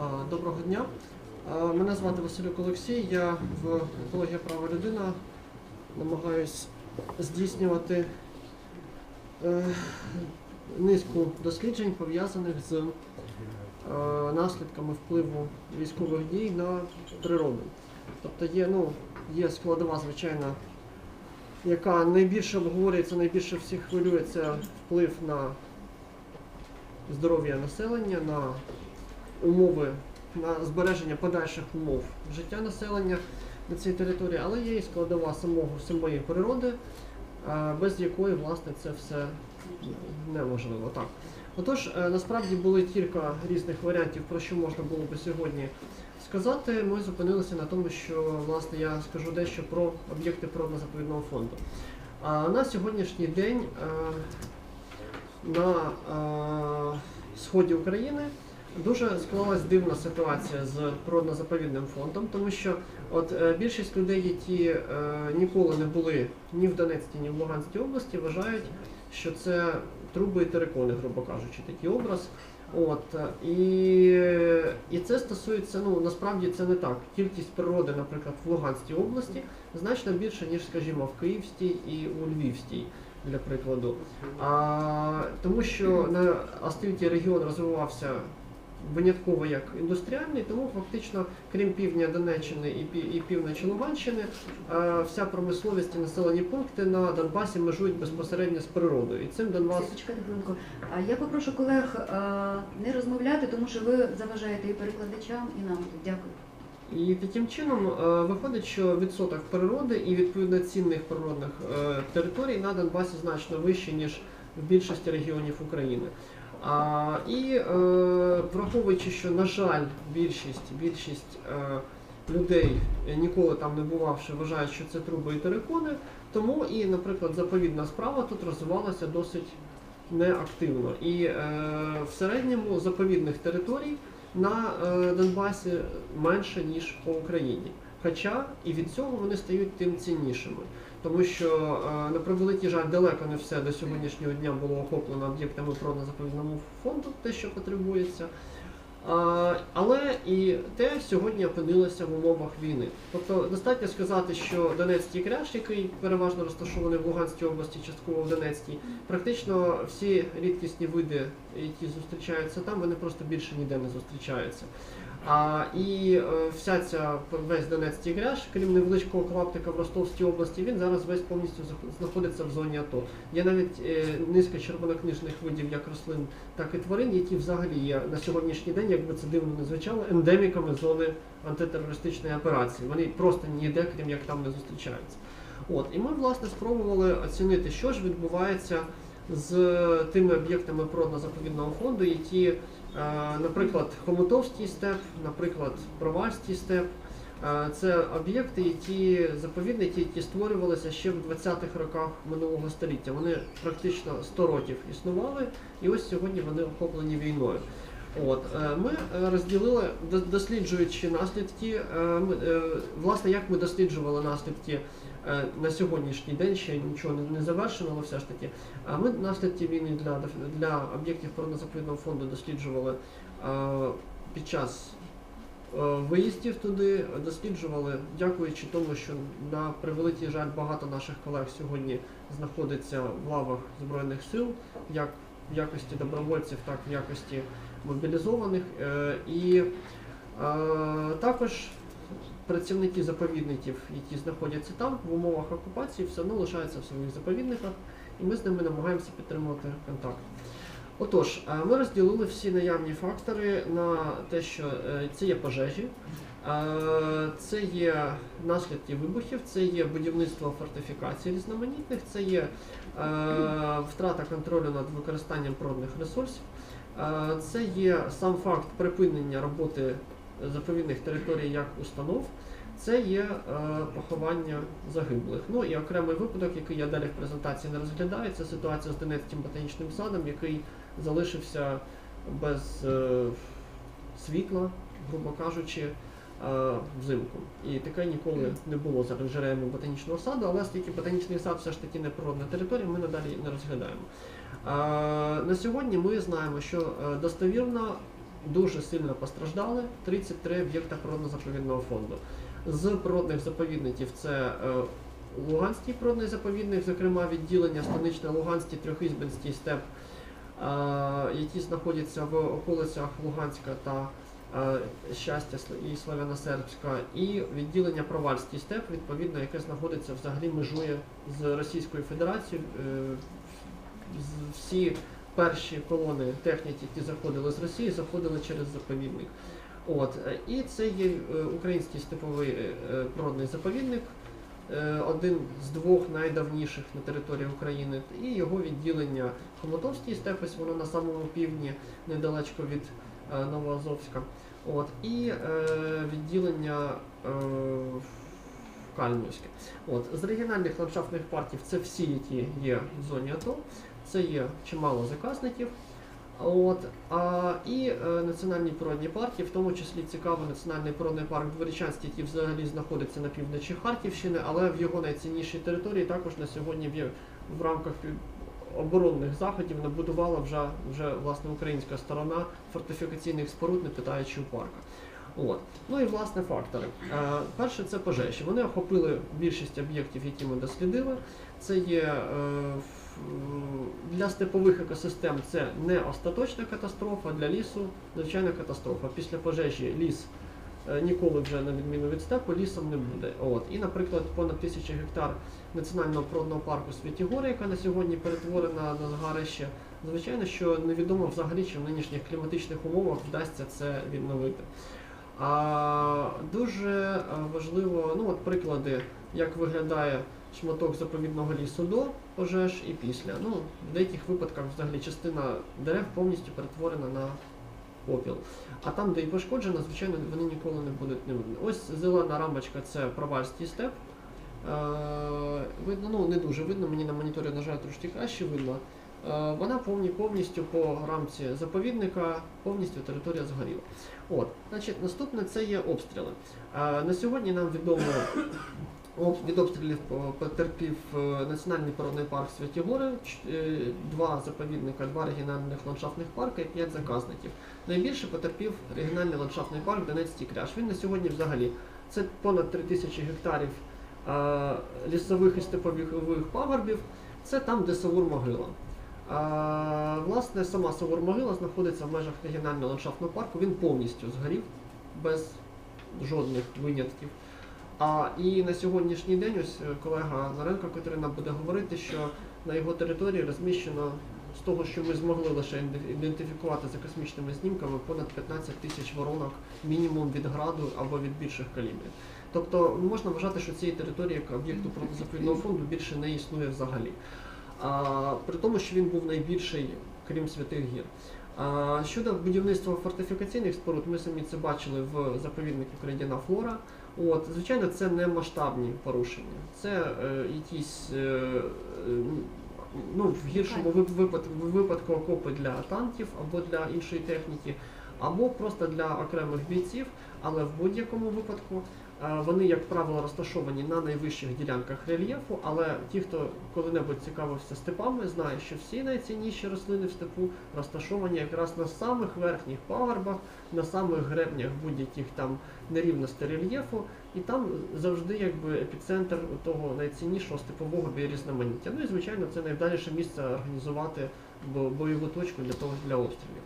А, Доброго дня. Мене звати Василюк Олексій. Я в екологія права людина намагаюсь здійснювати е, низку досліджень пов'язаних з е, наслідками впливу військових дій на природу. Тобто є, ну, є складова, звичайно, яка найбільше обговорюється, найбільше всіх хвилює, це вплив на здоров'я населення, на умови, на збереження подальших умов життя населення на цій території, але є і складова самого самої природи, без якої власне це все неможливо. Так. Отож, е, насправді були кілька різних варіантів, про що можна було би сьогодні сказати. Ми зупинилися на тому, що власне я скажу дещо про об'єкти природно-заповідного фонду. А на сьогоднішній день е, на е, сході України дуже склалась дивна ситуація з природно-заповідним фондом, тому що от е, більшість людей, які е, ніколи не були ні в Донецькій, ні в Луганській області, вважають, що це труби і терикони, грубо кажучи, такий образ. От е, і, і це стосується, ну насправді це не так. Кількість природи, наприклад, в Луганській області значно більше, ніж, скажімо, в Київській і у Львівській, для прикладу. А, тому що на Астильті регіон розвивався винятково як індустріальний, тому фактично, крім півдня Донеччини і, пі- і півночі Луганщини, е, вся промисловість і населені пункти на Донбасі межують безпосередньо з природою. І цим Донбас я попрошу колег е, не розмовляти, тому що ви заважаєте і перекладачам, і нам. Дякую. І таким чином е, виходить, що відсоток природи і відповідно цінних природних територій на Донбасі значно вищий, ніж в більшості регіонів України. А, і е, враховуючи, що, на жаль, більшість, більшість е, людей, е, ніколи там не бувавши, вважають, що це труби і терикони, тому і, наприклад, заповідна справа тут розвивалася досить неактивно. І е, в середньому заповідних територій на Донбасі менше, ніж по Україні. Хоча і від цього вони стають тим ціннішими. Тому що, е, на превеликий жаль, далеко не все до сьогоднішнього дня було охоплено об'єктами природно-заповідному фонду, те, що потребується. Але і те сьогодні опинилося в умовах війни. Тобто достатньо сказати, що Донецький кряж, який переважно розташований в Луганській області, частково в Донецькій, практично всі рідкісні види, які зустрічаються там, вони просто більше ніде не зустрічаються. А, і е, вся ця весь Донецький кряж, крім невеличкого клаптика в Ростовській області, він зараз весь повністю знаходиться в зоні АТО. Є навіть е, низка червонокнижних видів як рослин, так і тварин, які взагалі є на сьогоднішній день, якби це дивно не звучало, ендеміками зони антитерористичної операції. Вони просто ніде, крім як там не зустрічаються. От, і ми власне спробували оцінити, що ж відбувається з тими об'єктами природно-заповідного фонду, які, наприклад, Хомутовський степ, наприклад, Провальський степ. Е, Це об'єкти, які заповідники, які створювалися ще в 20-х роках минулого століття. Вони практично 100 років існували, і ось сьогодні вони охоплені війною. От е, ми е, розділили, до- досліджуючи наслідки, е, е, власне, як ми досліджували наслідки е, на сьогоднішній день, ще нічого не- завершено, але все ж таки. А ми наслідки війни для, для об'єктів природно-заповідного фонду досліджували е, під час е, виїздів туди, досліджували, дякуючи тому, що на превеликий жаль багато наших колег сьогодні знаходиться в лавах Збройних сил, як в якості добровольців, так і в якості мобілізованих. Е, І е, також працівники заповідників, які знаходяться там в умовах окупації, все одно лишаються в своїх заповідниках, і ми з ними намагаємося підтримувати контакт. Отож, е, ми розділили всі наявні фактори на те, що е, це є пожежі, е, це є наслідки вибухів, це є будівництво фортифікацій різноманітних, це є втрата контролю над використанням природних ресурсів, це є сам факт припинення роботи заповідних територій як установ. Це є е, поховання загиблих. Ну і окремий випадок, який я далі в презентації не розглядаю, це ситуація з Донецьким ботанічним садом, який залишився без е, світла, грубо кажучи, е, взимку. І таке ніколи не було за оранжереями ботанічного саду, але оскільки ботанічний сад все ж таки не природна територія, ми надалі не розглядаємо. Е, на сьогодні ми знаємо, що е, достовірно дуже сильно постраждали 33 об'єкта природно-заповідного фонду. З природних заповідників це е, Луганський природний заповідник, зокрема відділення Станичне Луганський, Трьохізбинський степ, е, які знаходяться в околицях Луганська та е, Щастя і Славяно-Сербська, і відділення Провальський степ, відповідно, яке знаходиться взагалі межує з Російською Федерацією. Всі перші колони техніки, які заходили з Росії, заходили через заповідник. От, і це є е, український степовий е, е, природний заповідник, один з двох найдавніших на території України, і його відділення Хомутовський степ, ось воно на самому півдні, недалечко від Новоазовська. От, і відділення е, Кальмівське. От, з регіональних ландшафтних парків це всі, які є в зоні АТО, це є чимало заказників. От, а, і е, національні природні парки, в тому числі цікавий національний природний парк Дворічанський, який взагалі знаходиться на півночі Харківщини, але в його найціннішій території також на сьогодні в, в рамках оборонних заходів набудувала вже, вже власне українська сторона фортифікаційних споруд, не питаючи у парка. От. Ну і власне фактори. Е, перше це пожежі. Вони охопили більшість об'єктів, які ми дослідили. Це є е, для степових екосистем це не остаточна катастрофа, для лісу звичайна катастрофа. Після пожежі ліс е, ніколи вже на відміну від степу лісом не буде. От. І, наприклад, понад тисяча гектар національного природного парку Святі Гори, яка на сьогодні перетворена на згарище. Звичайно, що невідомо взагалі, чи в нинішніх кліматичних умовах вдасться це відновити. А дуже важливо, ну от приклади, як виглядає шматок заповідного лісу до пожеж і після. Ну, в деяких випадках взагалі частина дерев повністю перетворена на попіл. А там, де і пошкоджено, звичайно, вони ніколи не будуть не видно. Ось зелена рамочка це провальський степ. Е, видно, ну не дуже видно, мені на моніторі, на жаль, трошки краще видно. Е, вона повні, повністю по рамці заповідника, повністю територія згоріла. От, значить, наступне це є обстріли. Е, на сьогодні нам відомо від обстрілів потерпів е, Національний природний парк Святі Гори, два заповідника, два регіональних ландшафтних парки і п'ять заказників. Найбільше потерпів регіональний ландшафтний парк Донецький кряж. Він на сьогодні взагалі це понад 3 тисячі гектарів лісових і степових пагорбів. Це там, де Савур-могила. А, власне, сама Савур-могила знаходиться в межах регіонального ландшафтного парку. Він повністю згорів без жодних винятків. А і на сьогоднішній день ось е, колега Заренко Катерина буде говорити, що на його території розміщено з того, що ми змогли лише ідентифікувати за космічними знімками, понад 15 тисяч воронок мінімум від граду або від більших калібрів. Тобто можна вважати, що цієї території як об'єкту природозаповідного фонду більше не існує взагалі. А, при тому, що він був найбільший, крім святих гір. Щодо будівництва фортифікаційних споруд, ми самі це бачили в заповіднику Крайдяна Флора. От, звичайно, це не масштабні порушення. Це е, якісь е, ну, в гіршому випадку, випадку окопи для танків або для іншої техніки, або просто для окремих бійців, але в будь-якому випадку вони, як правило, розташовані на найвищих ділянках рельєфу, але ті, хто коли-небудь цікавився степами, знають, що всі найцінніші рослини в степу розташовані якраз на самих верхніх пагорбах, на самих гребнях будь-яких там нерівностей рельєфу, і там завжди якби епіцентр того найціннішого степового біорізноманіття. Ну і звичайно, це найвдаліше місце організувати бойову точку для того для обстрілів.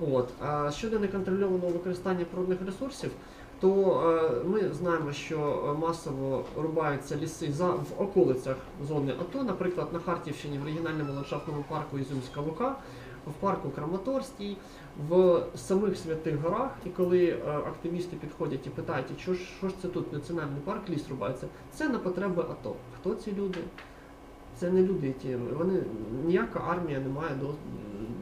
От а щодо неконтрольованого використання природних ресурсів, то е, ми знаємо, що е, масово рубаються ліси за в околицях зони АТО, наприклад, на Харківщині в регіональному ландшафтному парку Ізюмська Лука, в парку Краматорський, в самих святих горах. І коли е, активісти підходять і питають, що ж, що ж це тут національний парк, ліс рубається, це на потреби АТО. Хто ці люди? Це не люди, які вони ніяка армія не має доз,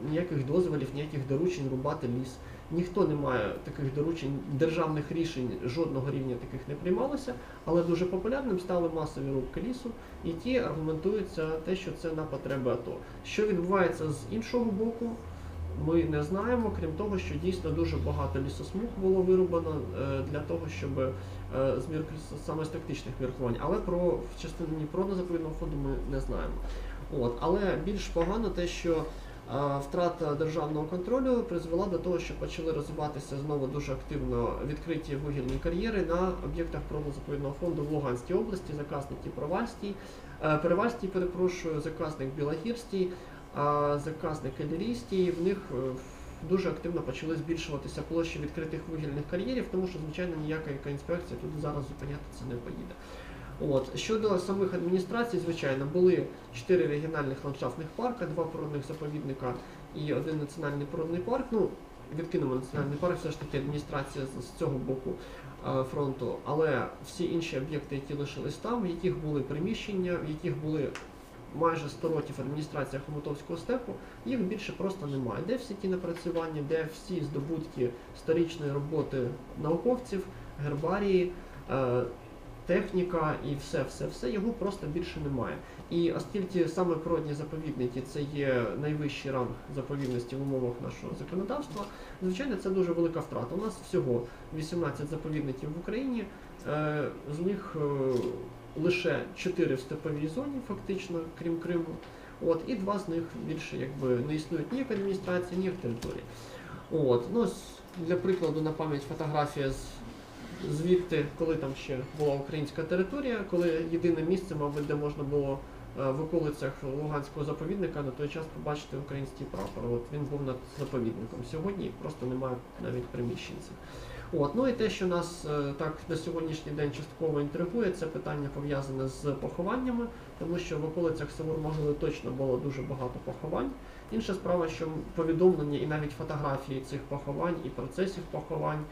ніяких дозволів, ніяких доручень рубати ліс. Ніхто не має таких доручень, державних рішень жодного рівня таких не приймалося, але дуже популярним стали масові рубки лісу, які аргументуються те, що це на потреби АТО. Що відбувається з іншого боку, ми не знаємо, крім того, що дійсно дуже багато лісосмуг було вирубано е, для того, щоб е, з мір саме з тактичних міркувань. Але про в частині природно-заповідного фонду ми не знаємо. От, але більш погано те, що Втрата державного контролю призвела до того, що почали розвиватися знову дуже активно відкриті вугільні кар'єри на об'єктах природно-заповідного фонду в Луганській області, заказник Провальський, Перевальський, перепрошую, заказник Білогірський, заказник Елірійський. В них е, дуже активно почали збільшуватися площі відкритих вугільних кар'єрів, тому що, звичайно, ніяка екоінспекція туди зараз зупинятися не поїде. От щодо самих адміністрацій, звичайно, були чотири регіональних ландшафтних парка, два природних заповідника і один національний природний парк. Ну, відкинемо національний парк, все ж таки адміністрація з, цього боку е, фронту. Але всі інші об'єкти, які лишились там, в яких були приміщення, в яких були майже 100 років адміністрація Хомутовського степу, їх більше просто немає. Де всі ті напрацювання, де всі здобутки сторічної роботи науковців, гербарії, е, техніка і все, все, все його просто більше немає. І оскільки саме природні заповідники це є найвищий ранг заповідності в умовах нашого законодавства, звичайно, це дуже велика втрата. У нас всього 18 заповідників в Україні, е, з них е, лише 4 в степовій зоні, фактично, крім Криму. От, і два з них більше якби не існують ні як адміністрація, ні як території. От, ну, для прикладу, на пам'ять фотографія з звідти, коли там ще була українська територія, коли єдине місце, мабуть, де можна було е, в околицях Луганського заповідника на той час побачити український прапор. От він був над заповідником. Сьогодні просто немає навіть приміщень. От, ну і те, що нас е, так на сьогоднішній день частково інтригує, це питання пов'язане з похованнями, тому що в околицях Савур-Могили точно було дуже багато поховань. Інша справа, що повідомлення і навіть фотографії цих поховань і процесів поховань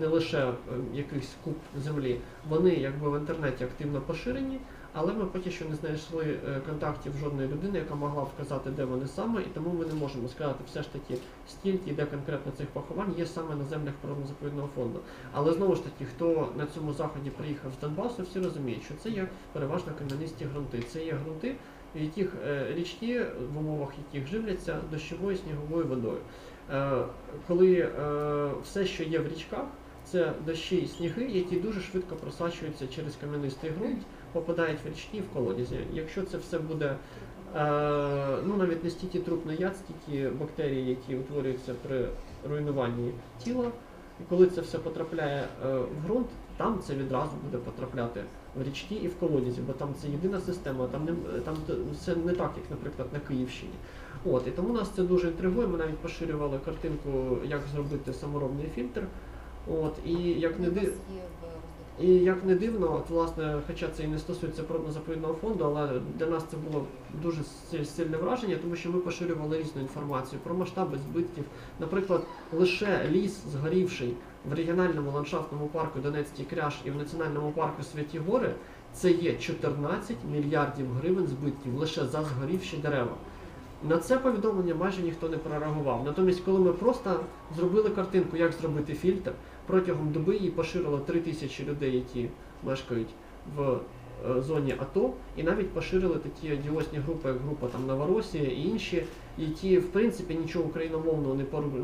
не лише е, якийсь куб землі. Вони якби в інтернеті активно поширені, але ми поки що не знайшли е, контактів жодної людини, яка могла вказати, де вони саме, і тому ми не можемо сказати все ж таки стільки, де конкретно цих поховань є саме на землях природно-заповідного фонду. Але знову ж таки, хто на цьому заході приїхав з Донбасу, всі розуміють, що це є переважно кам'янисті ґрунти. Це є ґрунти, в яких е, річки, в умовах яких живляться дощовою сніговою водою. Е, коли е, все, що є в річках, це дощі і сніги, які дуже швидко просачуються через кам'янистий ґрунт, попадають в річки в колодязі. Якщо це все буде ну навіть не стільки трупний яд, стільки бактерій, які утворюються при руйнуванні тіла, і коли це все потрапляє в ґрунт, там це відразу буде потрапляти в річки і в колодязі, бо там це єдина система, там не там це не так, як, наприклад, на Київщині. От, і тому нас це дуже інтригує. Ми навіть поширювали картинку, як зробити саморобний фільтр. От, і як не див... І як не дивно, от власне, хоча це і не стосується природно-заповідного фонду, але для нас це було дуже сильне враження, тому що ми поширювали різну інформацію про масштаби збитків. Наприклад, лише ліс, згорівший в регіональному ландшафтному парку Донецький кряж і в національному парку Святі Гори, це є 14 мільярдів гривень збитків лише за згорівші дерева. На це повідомлення майже ніхто не прореагував. Натомість, коли ми просто зробили картинку, як зробити фільтр, протягом доби її поширило 3 тисячі людей, які мешкають в е, зоні АТО, і навіть поширили такі одіозні групи, як група там Новоросія і інші, які в принципі нічого україномовного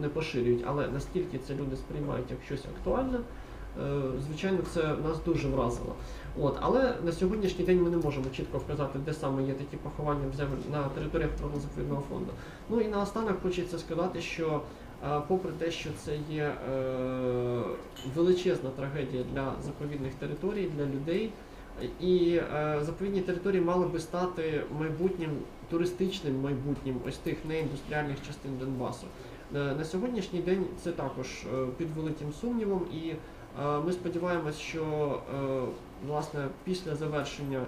не поширюють, але наскільки це люди сприймають як щось актуальне, е, звичайно, це нас дуже вразило. От, але на сьогоднішній день ми не можемо чітко вказати, де саме є такі поховання на територіях природно-заповідного фонду. Ну і наостанок хочеться сказати, що е, попри те, що це є е, величезна трагедія для заповідних територій, для людей, і е, заповідні території мали би стати майбутнім туристичним майбутнім ось тих неіндустріальних частин Донбасу. Е, На сьогоднішній день це також е, під великим сумнівом, і ми сподіваємось, що власне після завершення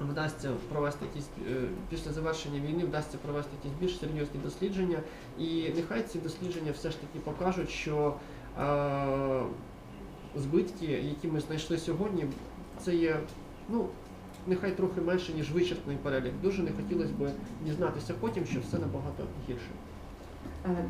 вдасться провести якісь після завершення війни вдасться провести якісь більш серйозні дослідження, і нехай ці дослідження все ж таки покажуть, що збитки, які ми знайшли сьогодні, це є ну. Нехай трохи менше, ніж вичерпний перелік. Дуже не хотілося б дізнатися потім, що все набагато гірше. Е.